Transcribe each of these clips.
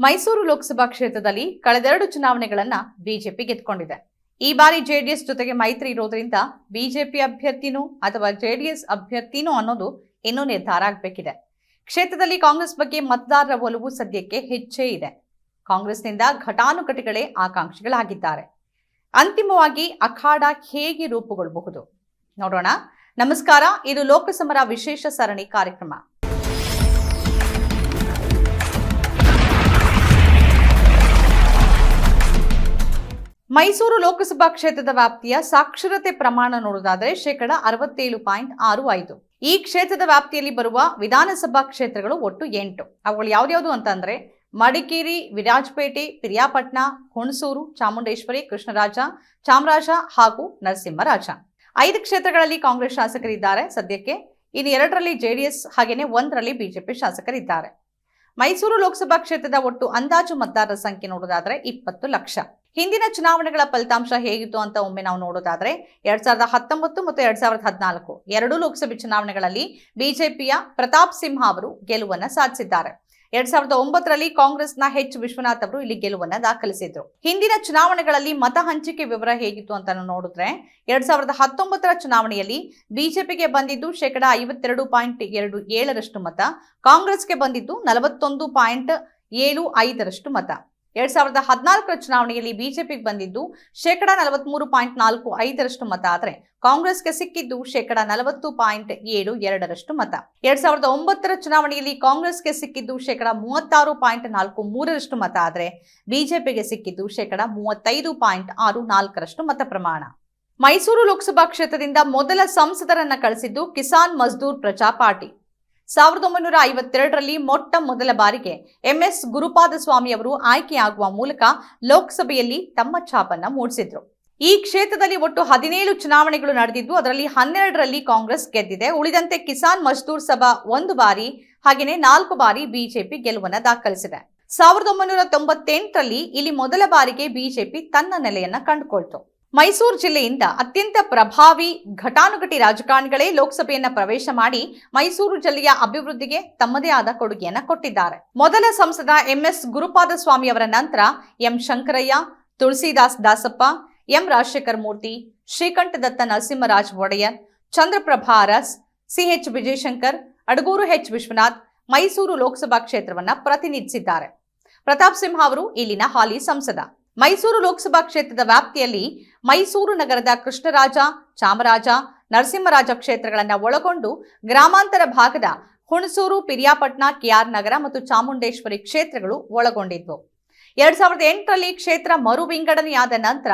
ಮೈಸೂರು ಲೋಕಸಭಾ ಕ್ಷೇತ್ರದಲ್ಲಿ ಕಳೆದೆರಡು ಚುನಾವಣೆಗಳನ್ನ ಬಿಜೆಪಿ ಗೆದ್ಕೊಂಡಿದೆ. ಈ ಬಾರಿ ಜೆಡಿಎಸ್ ಜೊತೆಗೆ ಮೈತ್ರಿ ಇರೋದ್ರಿಂದ ಬಿಜೆಪಿ ಅಭ್ಯರ್ಥಿನೂ ಅಥವಾ ಜೆಡಿಎಸ್ ಅಭ್ಯರ್ಥಿನೂ ಅನ್ನೋದು ಇನ್ನೂ ನಿರ್ಧಾರ ಆಗಬೇಕಿದೆ. ಕ್ಷೇತ್ರದಲ್ಲಿ ಕಾಂಗ್ರೆಸ್ ಬಗ್ಗೆ ಮತದಾರರ ಒಲವು ಸದ್ಯಕ್ಕೆ ಹೆಚ್ಚೇ ಇದೆ. ಕಾಂಗ್ರೆಸ್ನಿಂದ ಘಟಾನುಘಟಿಗಳೇ ಆಕಾಂಕ್ಷಿಗಳಾಗಿದ್ದಾರೆ. ಅಂತಿಮವಾಗಿ ಅಖಾಡ ಹೇಗೆ ರೂಪುಗೊಳ್ಳಬಹುದು ನೋಡೋಣ. ನಮಸ್ಕಾರ. ಇದು ಲೋಕಸಮರ ವಿಶೇಷ ಸರಣಿ ಕಾರ್ಯಕ್ರಮ. ಮೈಸೂರು ಲೋಕಸಭಾ ಕ್ಷೇತ್ರದ ವ್ಯಾಪ್ತಿಯ ಸಾಕ್ಷರತೆ ಪ್ರಮಾಣ ನೋಡುವುದಾದರೆ ಶೇಕಡ ಅರವತ್ತೇಳು ಪಾಯಿಂಟ್ ಆರು ಐದು. ಈ ಕ್ಷೇತ್ರದ ವ್ಯಾಪ್ತಿಯಲ್ಲಿ ಬರುವ ವಿಧಾನಸಭಾ ಕ್ಷೇತ್ರಗಳು ಒಟ್ಟು ಎಂಟು. ಅವುಗಳು ಯಾವ್ದ್ಯಾವುದು ಅಂತಂದ್ರೆ ಮಡಿಕೇರಿ, ವಿರಾಜಪೇಟೆ ಪಿರಿಯಾಪಟ್ನ ಹುಣಸೂರು, ಚಾಮುಂಡೇಶ್ವರಿ, ಕೃಷ್ಣರಾಜ, ಚಾಮರಾಜ ಹಾಗೂ ನರಸಿಂಹರಾಜ. ಐದು ಕ್ಷೇತ್ರಗಳಲ್ಲಿ ಕಾಂಗ್ರೆಸ್ ಶಾಸಕರಿದ್ದಾರೆ ಸದ್ಯಕ್ಕೆ. ಇನ್ನು ಎರಡರಲ್ಲಿ ಜೆಡಿಎಸ್ ಹಾಗೇನೆ ಒಂದರಲ್ಲಿ ಬಿಜೆಪಿ ಶಾಸಕರಿದ್ದಾರೆ. ಮೈಸೂರು ಲೋಕಸಭಾ ಕ್ಷೇತ್ರದ ಒಟ್ಟು ಅಂದಾಜು ಮತದಾರರ ಸಂಖ್ಯೆ ನೋಡೋದಾದರೆ ಇಪ್ಪತ್ತು ಲಕ್ಷ. ಹಿಂದಿನ ಚುನಾವಣೆಗಳ ಫಲಿತಾಂಶ ಹೇಗಿತ್ತು ಅಂತ ಒಮ್ಮೆ ನಾವು ನೋಡೋದಾದ್ರೆ ಎರಡ್ ಸಾವಿರದ ಹತ್ತೊಂಬತ್ತು ಮತ್ತು ಎರಡ್ ಸಾವಿರದ ಹದಿನಾಲ್ಕು ಎರಡೂ ಲೋಕಸಭೆ ಚುನಾವಣೆಗಳಲ್ಲಿ ಬಿಜೆಪಿಯ ಪ್ರತಾಪ್ ಸಿಂಹ ಅವರು ಗೆಲುವನ್ನ ಸಾಧಿಸಿದ್ದಾರೆ. ಎರಡ್ ಸಾವಿರದ ಒಂಬತ್ತರಲ್ಲಿ ಕಾಂಗ್ರೆಸ್ನ ಹೆಚ್ ವಿಶ್ವನಾಥ್ ಅವರು ಇಲ್ಲಿ ಗೆಲುವನ್ನ ದಾಖಲಿಸಿದ್ರು. ಹಿಂದಿನ ಚುನಾವಣೆಗಳಲ್ಲಿ ಮತ ಹಂಚಿಕೆ ವಿವರ ಹೇಗಿತ್ತು ಅಂತ ನೋಡಿದ್ರೆ ಎರಡ್ ಸಾವಿರದ ಹತ್ತೊಂಬತ್ತರ ಚುನಾವಣೆಯಲ್ಲಿ ಬಿಜೆಪಿಗೆ ಬಂದಿದ್ದು ಶೇಕಡ ಐವತ್ತೆರಡು ಪಾಯಿಂಟ್ ಎರಡು ಏಳರಷ್ಟು ಮತ, ಕಾಂಗ್ರೆಸ್ಗೆ ಬಂದಿದ್ದು ನಲವತ್ತೊಂದು ಪಾಯಿಂಟ್ ಏಳು ಐದರಷ್ಟು ಮತ. ಎರಡ್ ಸಾವಿರದ ಹದಿನಾಲ್ಕರ ಚುನಾವಣೆಯಲ್ಲಿ ಬಿಜೆಪಿಗೆ ಬಂದಿದ್ದು ಶೇಕಡ ನಲವತ್ಮೂರು ಪಾಯಿಂಟ್ ನಾಲ್ಕು ಐದರಷ್ಟು ಮತ. ಆದರೆ ಕಾಂಗ್ರೆಸ್ಗೆ ಸಿಕ್ಕಿದ್ದು ಶೇಕಡ ನಲವತ್ತು ಪಾಯಿಂಟ್ ಏಳು ಎರಡರಷ್ಟು ಮತ. ಎರಡ್ ಸಾವಿರದ ಒಂಬತ್ತರ ಚುನಾವಣೆಯಲ್ಲಿ ಕಾಂಗ್ರೆಸ್ಗೆ ಸಿಕ್ಕಿದ್ದು ಶೇಕಡ ಮೂವತ್ತಾರು ಪಾಯಿಂಟ್ ನಾಲ್ಕು ಮೂರರಷ್ಟು ಮತ. ಆದರೆ ಬಿಜೆಪಿಗೆ ಸಿಕ್ಕಿದ್ದು ಶೇಕಡ ಮೂವತ್ತೈದು ಪಾಯಿಂಟ್ ಆರು ನಾಲ್ಕರಷ್ಟು ಮತ ಪ್ರಮಾಣ. ಮೈಸೂರು ಲೋಕಸಭಾ ಕ್ಷೇತ್ರದಿಂದ ಮೊದಲ ಸಂಸದರನ್ನ ಕಳಿಸಿದ್ದು ಕಿಸಾನ್ ಮಜ್ದೂರ್ ಪ್ರಜಾ ಪಾರ್ಟಿ ಸಾವಿರದ ಒಂಬೈನೂರ ಐವತ್ತೆರಡರಲ್ಲಿ ಮೊಟ್ಟ ಮೊದಲ ಬಾರಿಗೆ ಎಂಎಸ್ ಗುರುಪಾದ ಸ್ವಾಮಿ ಅವರು ಆಯ್ಕೆಯಾಗುವ ಮೂಲಕ ಲೋಕಸಭೆಯಲ್ಲಿ ತಮ್ಮ ಛಾಪನ್ನ ಮೂಡಿಸಿದ್ರು. ಈ ಕ್ಷೇತ್ರದಲ್ಲಿ ಒಟ್ಟು ಹದಿನೇಳು ಚುನಾವಣೆಗಳು ನಡೆದಿದ್ದು, ಅದರಲ್ಲಿ ಹನ್ನೆರಡರಲ್ಲಿ ಕಾಂಗ್ರೆಸ್ ಗೆದ್ದಿದೆ. ಉಳಿದಂತೆ ಕಿಸಾನ್ ಮಜ್ದೂರ್ ಸಭಾ ಒಂದು ಬಾರಿ ಹಾಗೆಯೇ ನಾಲ್ಕು ಬಾರಿ ಬಿಜೆಪಿ ಗೆಲುವನ್ನು ದಾಖಲಿಸಿದೆ. ಸಾವಿರದ ಒಂಬೈನೂರ ತೊಂಬತ್ತೆಂಟರಲ್ಲಿ ಇಲ್ಲಿ ಮೊದಲ ಬಾರಿಗೆ ಬಿಜೆಪಿ ತನ್ನ ನೆಲೆಯನ್ನ ಕಂಡುಕೊಳ್ತು. ಮೈಸೂರು ಜಿಲ್ಲೆಯಿಂದ ಅತ್ಯಂತ ಪ್ರಭಾವಿ ಘಟಾನುಘಟಿ ರಾಜಕಾರಣಿಗಳೇ ಲೋಕಸಭೆಯನ್ನ ಪ್ರವೇಶ ಮಾಡಿ ಮೈಸೂರು ಜಿಲ್ಲೆಯ ಅಭಿವೃದ್ಧಿಗೆ ತಮ್ಮದೇ ಆದ ಕೊಡುಗೆಯನ್ನ ಕೊಟ್ಟಿದ್ದಾರೆ. ಮೊದಲ ಸಂಸದ ಎಂಎಸ್ ಗುರುಪಾದ ಸ್ವಾಮಿ ಅವರ ನಂತರ M Shankaraiah, Tulsidas Dasappa, M Rajashekar Murthy Srikantadatta Narasimharaj Wadiyar, Chandraprabha Urs, CH Vijayashankar, Adagur H Vishwanath Mysuru Lok Sabha ಕ್ಷೇತ್ರವನ್ನ ಪ್ರತಿನಿಧಿಸಿದ್ದಾರೆ. ಪ್ರತಾಪ್ ಸಿಂಹ ಅವರು ಇಲ್ಲಿನ ಹಾಲಿ ಸಂಸದ. ಮೈಸೂರು ಲೋಕಸಭಾ ಕ್ಷೇತ್ರದ ವ್ಯಾಪ್ತಿಯಲ್ಲಿ ಮೈಸೂರು ನಗರದ ಕೃಷ್ಣರಾಜ, ಚಾಮರಾಜ, ನರಸಿಂಹರಾಜ ಕ್ಷೇತ್ರಗಳನ್ನು ಒಳಗೊಂಡು ಗ್ರಾಮಾಂತರ ಭಾಗದ ಹುಣಸೂರು, ಪಿರಿಯಾಪಟ್ನ, ಕೆಆರ್ ನಗರ ಮತ್ತು ಚಾಮುಂಡೇಶ್ವರಿ ಕ್ಷೇತ್ರಗಳು ಒಳಗೊಂಡಿದ್ವು. ಎರಡ್ ಸಾವಿರದ ಎಂಟರಲ್ಲಿ ಕ್ಷೇತ್ರ ಮರು ವಿಂಗಡಣೆಯಾದ ನಂತರ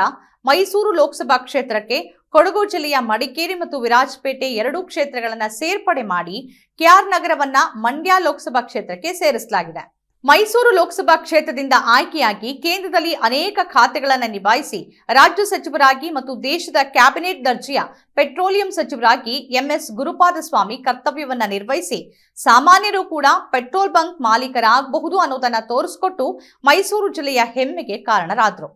ಮೈಸೂರು ಲೋಕಸಭಾ ಕ್ಷೇತ್ರಕ್ಕೆ ಕೊಡಗು ಜಿಲ್ಲೆಯ ಮಡಿಕೇರಿ ಮತ್ತು ವಿರಾಜಪೇಟೆ ಎರಡೂ ಕ್ಷೇತ್ರಗಳನ್ನು ಸೇರ್ಪಡೆ ಮಾಡಿ ಕೆಆರ್ ನಗರವನ್ನ ಮಂಡ್ಯ ಲೋಕಸಭಾ ಕ್ಷೇತ್ರಕ್ಕೆ ಸೇರಿಸಲಾಗಿದೆ. ಮೈಸೂರು ಲೋಕಸಭಾ ಕ್ಷೇತ್ರದಿಂದ ಆಯ್ಕೆಯಾಗಿ ಕೇಂದ್ರದಲ್ಲಿ ಅನೇಕ ಖಾತೆಗಳನ್ನು ನಿಭಾಯಿಸಿ ರಾಜ್ಯ ಸಚಿವರಾಗಿ ಮತ್ತು ದೇಶದ ಕ್ಯಾಬಿನೆಟ್ ದರ್ಜೆಯ ಪೆಟ್ರೋಲಿಯಂ ಸಚಿವರಾಗಿ ಎಂಎಸ್ ಗುರುಪಾದ ಸ್ವಾಮಿ ಕರ್ತವ್ಯವನ್ನ ನಿರ್ವಹಿಸಿ ಸಾಮಾನ್ಯರು ಕೂಡ ಪೆಟ್ರೋಲ್ ಬಂಕ್ ಮಾಲೀಕರಾಗಬಹುದು ಅನ್ನೋದನ್ನ ತೋರಿಸಿಕೊಟ್ಟು ಮೈಸೂರು ಜಿಲ್ಲೆಯ ಹೆಮ್ಮೆಗೆ ಕಾರಣರಾದರು.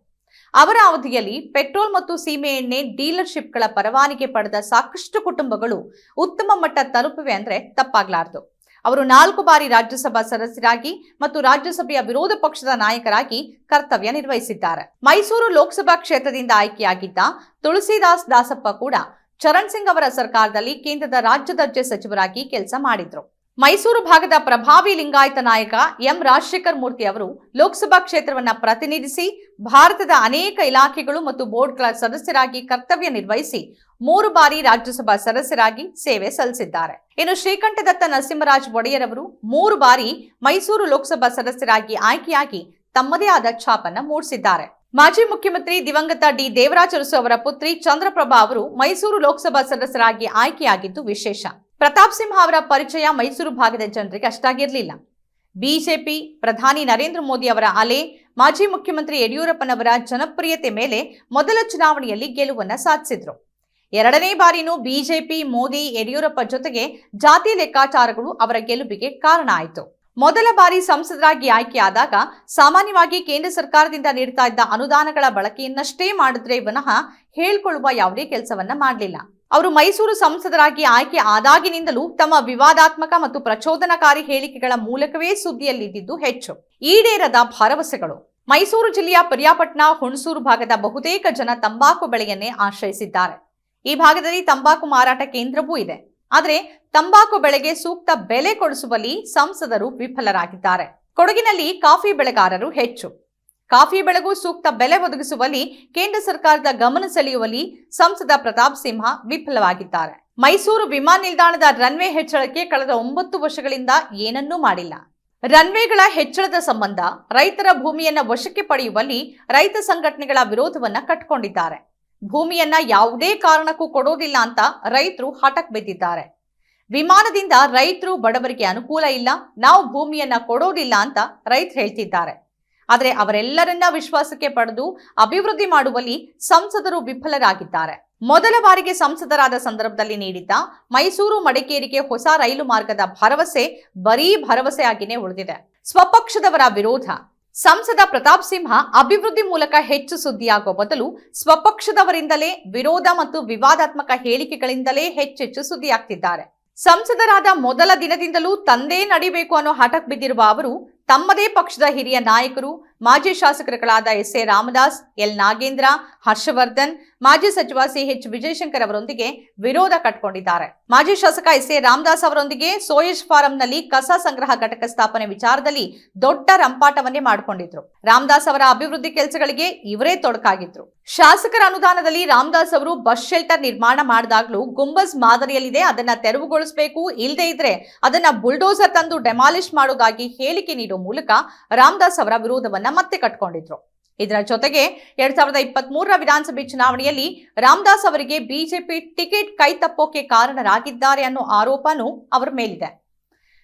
ಅವರ ಅವಧಿಯಲ್ಲಿ ಪೆಟ್ರೋಲ್ ಮತ್ತು ಸೀಮೆ ಎಣ್ಣೆ ಡೀಲರ್ಶಿಪ್ಗಳ ಪರವಾನಿಗೆ ಪಡೆದ ಸಾಕಷ್ಟು ಕುಟುಂಬಗಳು ಉತ್ತಮ ಮಟ್ಟ ತಲುಪಿವೆ ಅಂದ್ರೆ ತಪ್ಪಾಗ್ಲಾರ್ದು. ಅವರು ನಾಲ್ಕು ಬಾರಿ ರಾಜ್ಯಸಭಾ ಸದಸ್ಯರಾಗಿ ಮತ್ತು ರಾಜ್ಯಸಭೆಯ ವಿರೋಧ ಪಕ್ಷದ ನಾಯಕರಾಗಿ ಕರ್ತವ್ಯ ನಿರ್ವಹಿಸಿದ್ದಾರೆ. ಮೈಸೂರು ಲೋಕಸಭಾ ಕ್ಷೇತ್ರದಿಂದ ಆಯ್ಕೆಯಾಗಿದ್ದ ತುಳಸಿದಾಸ್ ದಾಸಪ್ಪ ಕೂಡ ಚರಣ್ ಸಿಂಗ್ ಅವರ ಸರ್ಕಾರದಲ್ಲಿ ಕೇಂದ್ರದ ರಾಜ್ಯ ದರ್ಜೆ ಸಚಿವರಾಗಿ ಕೆಲಸ ಮಾಡಿದ್ರು. ಮೈಸೂರು ಭಾಗದ ಪ್ರಭಾವಿ ಲಿಂಗಾಯತ ನಾಯಕ ಎಂ ರಾಜಶೇಖರ್ ಮೂರ್ತಿ ಅವರು ಲೋಕಸಭಾ ಕ್ಷೇತ್ರವನ್ನ ಪ್ರತಿನಿಧಿಸಿ ಭಾರತದ ಅನೇಕ ಇಲಾಖೆಗಳು ಮತ್ತು ಬೋರ್ಡ್ಗಳ ಸದಸ್ಯರಾಗಿ ಕರ್ತವ್ಯ ನಿರ್ವಹಿಸಿ ಮೂರು ಬಾರಿ ರಾಜ್ಯಸಭಾ ಸದಸ್ಯರಾಗಿ ಸೇವೆ ಸಲ್ಲಿಸಿದ್ದಾರೆ. ಇನ್ನು ಶ್ರೀಕಂಠದತ್ತ ನರಸಿಂಹರಾಜ್ ಒಡೆಯರ್ ಅವರು ಮೂರು ಬಾರಿ ಮೈಸೂರು ಲೋಕಸಭಾ ಸದಸ್ಯರಾಗಿ ಆಯ್ಕೆಯಾಗಿ ತಮ್ಮದೇ ಆದ ಛಾಪನ್ನ ಮೂಡಿಸಿದ್ದಾರೆ. ಮಾಜಿ ಮುಖ್ಯಮಂತ್ರಿ ದಿವಂಗತ ಡಿ ದೇವರಾಜ ಅರಸು ಅವರ ಪುತ್ರಿ ಚಂದ್ರಪ್ರಭಾ ಅವರು ಮೈಸೂರು ಲೋಕಸಭಾ ಸದಸ್ಯರಾಗಿ ಆಯ್ಕೆಯಾಗಿದ್ದು ವಿಶೇಷ. ಪ್ರತಾಪ್ ಸಿಂಹ ಅವರ ಪರಿಚಯ ಮೈಸೂರು ಭಾಗದ ಜನರಿಗೆ ಅಷ್ಟಾಗಿರಲಿಲ್ಲ. ಬಿಜೆಪಿ ಪ್ರಧಾನಿ ನರೇಂದ್ರ ಮೋದಿ ಅವರ ಅಲೆ, ಮಾಜಿ ಮುಖ್ಯಮಂತ್ರಿ ಯಡಿಯೂರಪ್ಪನವರ ಜನಪ್ರಿಯತೆ ಮೇಲೆ ಮೊದಲ ಚುನಾವಣೆಯಲ್ಲಿ ಗೆಲುವನ್ನ ಸಾಧಿಸಿದ್ರು. ಎರಡನೇ ಬಾರಿನೂ ಬಿಜೆಪಿ, ಮೋದಿ, ಯಡಿಯೂರಪ್ಪ ಜೊತೆಗೆ ಜಾತಿ ಲೆಕ್ಕಾಚಾರಗಳು ಅವರ ಗೆಲುವಿಗೆ ಕಾರಣ ಆಯಿತು. ಮೊದಲ ಬಾರಿ ಸಂಸದರಾಗಿ ಆಯ್ಕೆಯಾದಾಗ ಸಾಮಾನ್ಯವಾಗಿ ಕೇಂದ್ರ ಸರ್ಕಾರದಿಂದ ನೀಡ್ತಾ ಇದ್ದ ಅನುದಾನಗಳ ಬಳಕೆಯನ್ನಷ್ಟೇ ಮಾಡಿದ್ರೆ ವಿನಃ ಹೇಳ್ಕೊಳ್ಳುವ ಯಾವುದೇ ಕೆಲಸವನ್ನ ಮಾಡಲಿಲ್ಲ. ಅವರು ಮೈಸೂರು ಸಂಸದರಾಗಿ ಆಯ್ಕೆ ಆದಾಗಿನಿಂದಲೂ ತಮ್ಮ ವಿವಾದಾತ್ಮಕ ಮತ್ತು ಪ್ರಚೋದನಕಾರಿ ಹೇಳಿಕೆಗಳ ಮೂಲಕವೇ ಸುದ್ದಿಯಲ್ಲಿದ್ದಿದ್ದು ಹೆಚ್ಚು. ಈಡೇರದ ಭರವಸೆಗಳು. ಮೈಸೂರು ಜಿಲ್ಲೆಯ ಪರಿಯಾಪಟ್ನ ಹುಣಸೂರು ಭಾಗದ ಬಹುತೇಕ ಜನ ತಂಬಾಕು ಬೆಳೆಯನ್ನೇ ಆಶ್ರಯಿಸಿದ್ದಾರೆ. ಈ ಭಾಗದಲ್ಲಿ ತಂಬಾಕು ಮಾರಾಟ ಕೇಂದ್ರವೂ ಇದೆ. ಆದರೆ ತಂಬಾಕು ಬೆಳೆಗೆ ಸೂಕ್ತ ಬೆಲೆ ಕೊಡಿಸುವಲ್ಲಿ ಸಂಸದರು ವಿಫಲರಾಗಿದ್ದಾರೆ. ಕೊಡಗಿನಲ್ಲಿ ಕಾಫಿ ಬೆಳೆಗಾರರು ಹೆಚ್ಚು. ಕಾಫಿ ಬೆಳೆಗೂ ಸೂಕ್ತ ಬೆಲೆ ಒದಗಿಸುವಲ್ಲಿ ಕೇಂದ್ರ ಸರ್ಕಾರದ ಗಮನ ಸೆಳೆಯುವಲ್ಲಿ ಸಂಸದ ಪ್ರತಾಪ್ ಸಿಂಹ ವಿಫಲವಾಗಿದ್ದಾರೆ. ಮೈಸೂರು ವಿಮಾನ ನಿಲ್ದಾಣದ ರನ್ವೇ ಹೆಚ್ಚಳಕ್ಕೆ ಕಳೆದ ಒಂಬತ್ತು ವರ್ಷಗಳಿಂದ ಏನನ್ನೂ ಮಾಡಿಲ್ಲ. ರನ್ವೇಗಳ ಹೆಚ್ಚಳದ ಸಂಬಂಧ ರೈತರ ಭೂಮಿಯನ್ನ ವಶಕ್ಕೆ ಪಡೆಯುವಲ್ಲಿ ರೈತ ಸಂಘಟನೆಗಳ ವಿರೋಧವನ್ನ ಕಟ್ಕೊಂಡಿದ್ದಾರೆ. ಭೂಮಿಯನ್ನ ಯಾವುದೇ ಕಾರಣಕ್ಕೂ ಕೊಡೋದಿಲ್ಲ ಅಂತ ರೈತರು ಹಠಕ್ ಬಿದ್ದಿದ್ದಾರೆ. ವಿಮಾನದಿಂದ ರೈತರು ಬಡವರಿಗೆ ಅನುಕೂಲ ಇಲ್ಲ, ನಾವು ಭೂಮಿಯನ್ನ ಕೊಡೋದಿಲ್ಲ ಅಂತ ರೈತರು ಹೇಳ್ತಿದ್ದಾರೆ. ಆದರೆ ಅವರೆಲ್ಲರನ್ನ ವಿಶ್ವಾಸಕ್ಕೆ ಪಡೆದು ಅಭಿವೃದ್ಧಿ ಮಾಡುವಲ್ಲಿ ಸಂಸದರು ವಿಫಲರಾಗಿದ್ದಾರೆ. ಮೊದಲ ಬಾರಿಗೆ ಸಂಸದರಾದ ಸಂದರ್ಭದಲ್ಲಿ ನೀಡಿದ್ದ ಮೈಸೂರು ಮಡಿಕೇರಿಗೆ ಹೊಸ ರೈಲು ಮಾರ್ಗದ ಭರವಸೆ ಬರೀ ಭರವಸೆಯಾಗಿನೇ ಉಳಿದಿದೆ. ಸ್ವಪಕ್ಷದವರ ವಿರೋಧ. ಸಂಸದ ಪ್ರತಾಪ್ ಸಿಂಹ ಅಭಿವೃದ್ಧಿ ಮೂಲಕ ಹೆಚ್ಚು ಸುದ್ದಿಯಾಗುವ ಬದಲು ಸ್ವಪಕ್ಷದವರಿಂದಲೇ ವಿರೋಧ ಮತ್ತು ವಿವಾದಾತ್ಮಕ ಹೇಳಿಕೆಗಳಿಂದಲೇ ಹೆಚ್ಚೆಚ್ಚು ಸುದ್ದಿಯಾಗ್ತಿದ್ದಾರೆ. ಸಂಸದರಾದ ಮೊದಲ ದಿನದಿಂದಲೂ ತಂದೇ ನಡಿಬೇಕು ಅನ್ನೋ ಹಠಕ್ ಬಿದ್ದಿರುವ ಅವರು ತಮ್ಮದೇ ಪಕ್ಷದ ಹಿರಿಯ ನಾಯಕರು ಮಾಜಿ ಶಾಸಕರುಗಳಾದ S A Ramdas, L Nagendra, Harshavardhan, ಮಾಜಿ ಸಚಿವ ಸಿಎಚ್ ವಿಜಯಶಂಕರ್ ಅವರೊಂದಿಗೆ ವಿರೋಧ ಕಟ್ಕೊಂಡಿದ್ದಾರೆ. ಮಾಜಿ ಶಾಸಕ ಎಸ್ ಎ ರಾಮದಾಸ್ ಅವರೊಂದಿಗೆ ಸೋಯೇಶ್ ಫಾರಂನಲ್ಲಿ ಕಸ ಸಂಗ್ರಹ ಘಟಕ ಸ್ಥಾಪನೆ ವಿಚಾರದಲ್ಲಿ ದೊಡ್ಡ ರಂಪಾಟವನ್ನೇ ಮಾಡಿಕೊಂಡಿದ್ರು. ರಾಮದಾಸ್ ಅವರ ಅಭಿವೃದ್ಧಿ ಕೆಲಸಗಳಿಗೆ ಇವರೇ ತೊಡಕಾಗಿದ್ರು. ಶಾಸಕರ ಅನುದಾನದಲ್ಲಿ ರಾಮದಾಸ್ ಅವರು ಬಸ್ ಶೆಲ್ಟರ್ ನಿರ್ಮಾಣ ಮಾಡಿದಾಗ್ಲೂ ಗುಂಬಸ್ ಮಾದರಿಯಲ್ಲಿದೆ, ಅದನ್ನ ತೆರವುಗೊಳಿಸಬೇಕು ಇಲ್ಲದೆ ಇದ್ರೆ ಅದನ್ನ ಬುಲ್ಡೋಸರ್ ತಂದು ಡೆಮಾಲಿಷ್ ಮಾಡೋದಾಗಿ ಹೇಳಿಕೆ ನೀಡುವ ಮೂಲಕ ರಾಮದಾಸ್ ಅವರ ವಿರೋಧವನ್ನ ಮತ್ತೆ ಕಟ್ಕೊಂಡಿದ್ರು. ಇದರ ಜೊತೆಗೆ ಎರಡ್ ಸಾವಿರದ ಇಪ್ಪತ್ತ್ ಮೂರರ ವಿಧಾನಸಭೆ ಚುನಾವಣೆಯಲ್ಲಿ ರಾಮದಾಸ್ ಅವರಿಗೆ ಬಿಜೆಪಿ ಟಿಕೆಟ್ ಕೈ ತಪ್ಪೋಕೆ ಕಾರಣರಾಗಿದ್ದಾರೆ ಅನ್ನೋ ಆರೋಪನೂ ಅವರ ಮೇಲಿದೆ.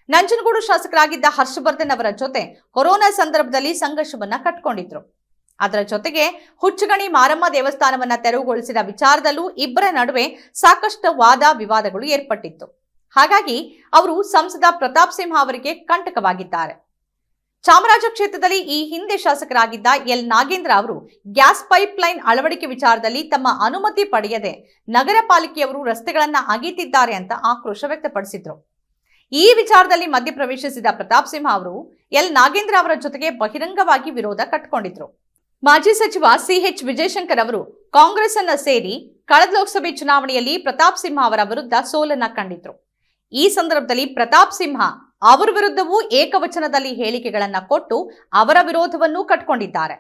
ನಂಜನಗೂಡು ಶಾಸಕರಾಗಿದ್ದ ಹರ್ಷವರ್ಧನ್ ಅವರ ಜೊತೆ ಕೊರೋನಾ ಸಂದರ್ಭದಲ್ಲಿ ಸಂಘರ್ಷವನ್ನ ಕಟ್ಕೊಂಡಿದ್ರು. ಅದರ ಜೊತೆಗೆ ಹುಚ್ಚಗಣಿ ಮಾರಮ್ಮ ದೇವಸ್ಥಾನವನ್ನ ತೆರವುಗೊಳಿಸಿದ ವಿಚಾರದಲ್ಲೂ ಇಬ್ಬರ ನಡುವೆ ಸಾಕಷ್ಟು ವಾದ ವಿವಾದಗಳು ಏರ್ಪಟ್ಟಿತ್ತು. ಹಾಗಾಗಿ ಅವರು ಸಂಸದ ಪ್ರತಾಪ್ ಸಿಂಹ ಅವರಿಗೆ ಕಂಟಕವಾಗಿದ್ದಾರೆ. ಚಾಮರಾಜ ಕ್ಷೇತ್ರದಲ್ಲಿ ಈ ಹಿಂದೆ ಶಾಸಕರಾಗಿದ್ದ ಎಲ್. ನಾಗೇಂದ್ರ ಅವರು ಗ್ಯಾಸ್ ಪೈಪ್ ಲೈನ್ ಅಳವಡಿಕೆ ವಿಚಾರದಲ್ಲಿ ತಮ್ಮ ಅನುಮತಿ ಪಡೆಯದೆ ನಗರ ಪಾಲಿಕೆಯವರು ರಸ್ತೆಗಳನ್ನ ಅಗೀತಿದ್ದಾರೆ ಅಂತ ಆಕ್ರೋಶ ವ್ಯಕ್ತಪಡಿಸಿದ್ರು. ಈ ವಿಚಾರದಲ್ಲಿ ಮಧ್ಯಪ್ರವೇಶಿಸಿದ ಪ್ರತಾಪ್ ಸಿಂಹ ಅವರು ಎಲ್. ನಾಗೇಂದ್ರ ಅವರ ಜೊತೆಗೆ ಬಹಿರಂಗವಾಗಿ ವಿರೋಧ ಕಟ್ಟಿಕೊಂಡಿದ್ರು ಮಾಜಿ ಸಚಿವ ಸಿಎಚ್ ವಿಜಯಶಂಕರ್ ಅವರು ಕಾಂಗ್ರೆಸ್ ಅನ್ನ ಸೇರಿ ಕಳೆದ ಲೋಕಸಭೆ ಚುನಾವಣೆಯಲ್ಲಿ ಪ್ರತಾಪ್ ಸಿಂಹ ಅವರ ವಿರುದ್ಧ ಸೋಲನ್ನ ಕಂಡಿದ್ರು. ಈ ಸಂದರ್ಭದಲ್ಲಿ ಪ್ರತಾಪ್ ಸಿಂಹ ಅವರ ವಿರುದ್ಧವೂ ಏಕವಚನದಲ್ಲಿ ಹೇಳಿಕೆಗಳನ್ನ ಕೊಟ್ಟು ಅವರ ವಿರೋಧವನ್ನು ಕಟ್ಕೊಂಡಿದ್ದಾರೆ.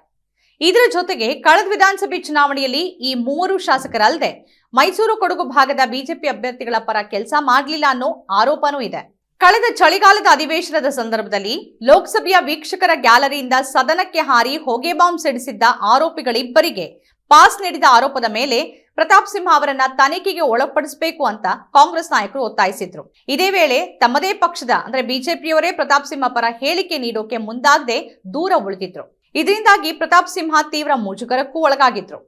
ಇದರ ಜೊತೆಗೆ ಕಳೆದ ವಿಧಾನಸಭೆ ಚುನಾವಣೆಯಲ್ಲಿ ಈ ಮೂವರು ಶಾಸಕರಲ್ಲದೆ ಮೈಸೂರು ಕೊಡಗು ಭಾಗದ ಬಿಜೆಪಿ ಅಭ್ಯರ್ಥಿಗಳ ಪರ ಕೆಲಸ ಮಾಡಲಿಲ್ಲ ಅನ್ನೋ ಆರೋಪನೂ ಇದೆ. ಕಳೆದ ಚಳಿಗಾಲದ ಅಧಿವೇಶನದ ಸಂದರ್ಭದಲ್ಲಿ ಲೋಕಸಭೆಯ ವೀಕ್ಷಕರ ಗ್ಯಾಲರಿಯಿಂದ ಸದನಕ್ಕೆ ಹಾರಿ ಹೊಗೆ ಬಾಂಬ್ ಸಿಡಿಸಿದ್ದ ಆರೋಪಿಗಳಿಬ್ಬರಿಗೆ ಪಾಸ್ ನೀಡಿದ ಆರೋಪದ ಮೇಲೆ ಪ್ರತಾಪ್ ಸಿಂಹ ಅವರನ್ನ ತನಿಖೆಗೆ ಒಳಪಡಿಸಬೇಕು ಅಂತ ಕಾಂಗ್ರೆಸ್ ನಾಯಕರು ಒತ್ತಾಯಿಸಿದ್ರು. ಇದೇ ವೇಳೆ ತಮ್ಮದೇ ಪಕ್ಷದ, ಅಂದ್ರೆ ಬಿಜೆಪಿಯವರೇ ಪ್ರತಾಪ್ ಸಿಂಹ ಪರ ಹೇಳಿಕೆ ನೀಡೋಕೆ ಮುಂದಾಗದೆ ದೂರ ಉಳಿದಿದ್ರು. ಇದರಿಂದಾಗಿ ಪ್ರತಾಪ್ ಸಿಂಹ ತೀವ್ರ ಮುಜುಗರಕ್ಕೂ ಒಳಗಾಗಿದ್ರು.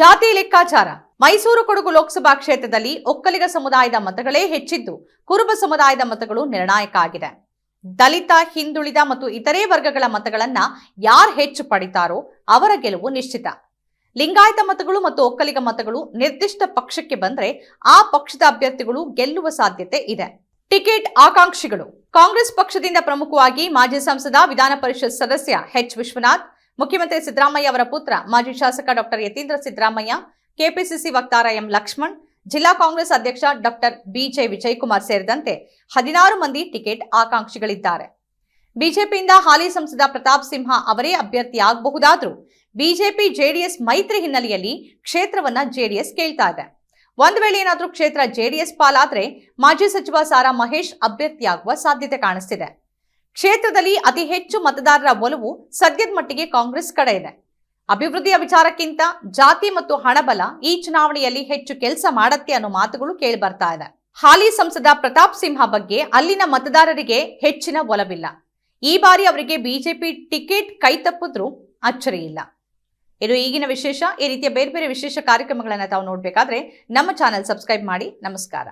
ಜಾತಿ ಲೆಕ್ಕಾಚಾರ. ಮೈಸೂರು ಕೊಡಗು ಲೋಕಸಭಾ ಕ್ಷೇತ್ರದಲ್ಲಿ ಒಕ್ಕಲಿಗ ಸಮುದಾಯದ ಮತಗಳೇ ಹೆಚ್ಚಿದ್ದು, ಕುರುಬ ಸಮುದಾಯದ ಮತಗಳು ನಿರ್ಣಾಯಕ ಆಗಿದೆ. ದಲಿತ, ಹಿಂದುಳಿದ ಮತ್ತು ಇತರೆ ವರ್ಗಗಳ ಮತಗಳನ್ನ ಯಾರು ಹೆಚ್ಚು ಪಡಿತಾರೋ ಅವರ ಗೆಲುವು ನಿಶ್ಚಿತ. ಲಿಂಗಾಯತ ಮತಗಳು ಮತ್ತು ಒಕ್ಕಲಿಗ ಮತಗಳು ನಿರ್ದಿಷ್ಟ ಪಕ್ಷಕ್ಕೆ ಬಂದ್ರೆ ಆ ಪಕ್ಷದ ಅಭ್ಯರ್ಥಿಗಳು ಗೆಲ್ಲುವ ಸಾಧ್ಯತೆ ಇದೆ. ಟಿಕೆಟ್ ಆಕಾಂಕ್ಷಿಗಳು. ಕಾಂಗ್ರೆಸ್ ಪಕ್ಷದಿಂದ ಪ್ರಮುಖವಾಗಿ ಮಾಜಿ ಸಂಸದ, ವಿಧಾನ ಪರಿಷತ್ ಸದಸ್ಯ ಎಚ್ ವಿಶ್ವನಾಥ್, ಮುಖ್ಯಮಂತ್ರಿ ಸಿದ್ದರಾಮಯ್ಯ ಅವರ ಪುತ್ರ, ಮಾಜಿ ಶಾಸಕ ಡಾಕ್ಟರ್ ಯತೀಂದ್ರ ಸಿದ್ದರಾಮಯ್ಯ, ಕೆಪಿಸಿಸಿ ವಕ್ತಾರ ಎಂ ಲಕ್ಷ್ಮಣ್, ಜಿಲ್ಲಾ ಕಾಂಗ್ರೆಸ್ ಅಧ್ಯಕ್ಷ ಡಾಕ್ಟರ್ ಬಿಜೆ ವಿಜಯಕುಮಾರ್ ಸೇರಿದಂತೆ ಹದಿನಾರು ಮಂದಿ ಟಿಕೆಟ್ ಆಕಾಂಕ್ಷಿಗಳಿದ್ದಾರೆ. ಬಿಜೆಪಿಯಿಂದ ಹಾಲಿ ಸಂಸದ ಪ್ರತಾಪ್ ಸಿಂಹ ಅವರೇ ಅಭ್ಯರ್ಥಿ ಆಗಬಹುದಾದ್ರೂ ಬಿಜೆಪಿ ಜೆಡಿಎಸ್ ಮೈತ್ರಿ ಹಿನ್ನೆಲೆಯಲ್ಲಿ ಕ್ಷೇತ್ರವನ್ನ ಜೆಡಿಎಸ್ ಕೇಳ್ತಾ ಇದೆ. ಒಂದು ವೇಳೆ ಏನಾದರೂ ಕ್ಷೇತ್ರ ಜೆಡಿಎಸ್ ಪಾಲಾದ್ರೆ ಮಾಜಿ ಸಚಿವ ಸಾರಾ ಮಹೇಶ್ ಅಭ್ಯರ್ಥಿಯಾಗುವ ಸಾಧ್ಯತೆ ಕಾಣಿಸ್ತಿದೆ. ಕ್ಷೇತ್ರದಲ್ಲಿ ಅತಿ ಹೆಚ್ಚು ಮತದಾರರ ಒಲವು ಸದ್ಯದ ಮಟ್ಟಿಗೆ ಕಾಂಗ್ರೆಸ್ ಕಡೆ ಇದೆ. ಅಭಿವೃದ್ಧಿಯ ವಿಚಾರಕ್ಕಿಂತ ಜಾತಿ ಮತ್ತು ಹಣಬಲ ಈ ಚುನಾವಣೆಯಲ್ಲಿ ಹೆಚ್ಚು ಕೆಲಸ ಮಾಡತ್ತೆ ಅನ್ನೋ ಮಾತುಗಳು ಕೇಳಿ ಬರ್ತಾ ಇದೆ. ಹಾಲಿ ಸಂಸದ ಪ್ರತಾಪ್ ಸಿಂಹ ಬಗ್ಗೆ ಅಲ್ಲಿನ ಮತದಾರರಿಗೆ ಹೆಚ್ಚಿನ ಒಲವಿಲ್ಲ. ಈ ಬಾರಿ ಅವರಿಗೆ ಬಿಜೆಪಿ ಟಿಕೆಟ್ ಕೈ ತಪ್ಪಿದ್ರೂ ಅಚ್ಚರಿ ಇಲ್ಲ. ಇದು ಈಗಿನ ವಿಶೇಷ, ಈ ರೀತಿಯ ಬೇರೆ ಬೇರೆ ವಿಶೇಷ ಕಾರ್ಯಕ್ರಮಗಳನ್ನು ತಾವು ನೋಡಬೇಕಾದ್ರೆ ನಮ್ಮ ಚಾನೆಲ್ ಸಬ್ಸ್ಕ್ರೈಬ್ ಮಾಡಿ. ನಮಸ್ಕಾರ.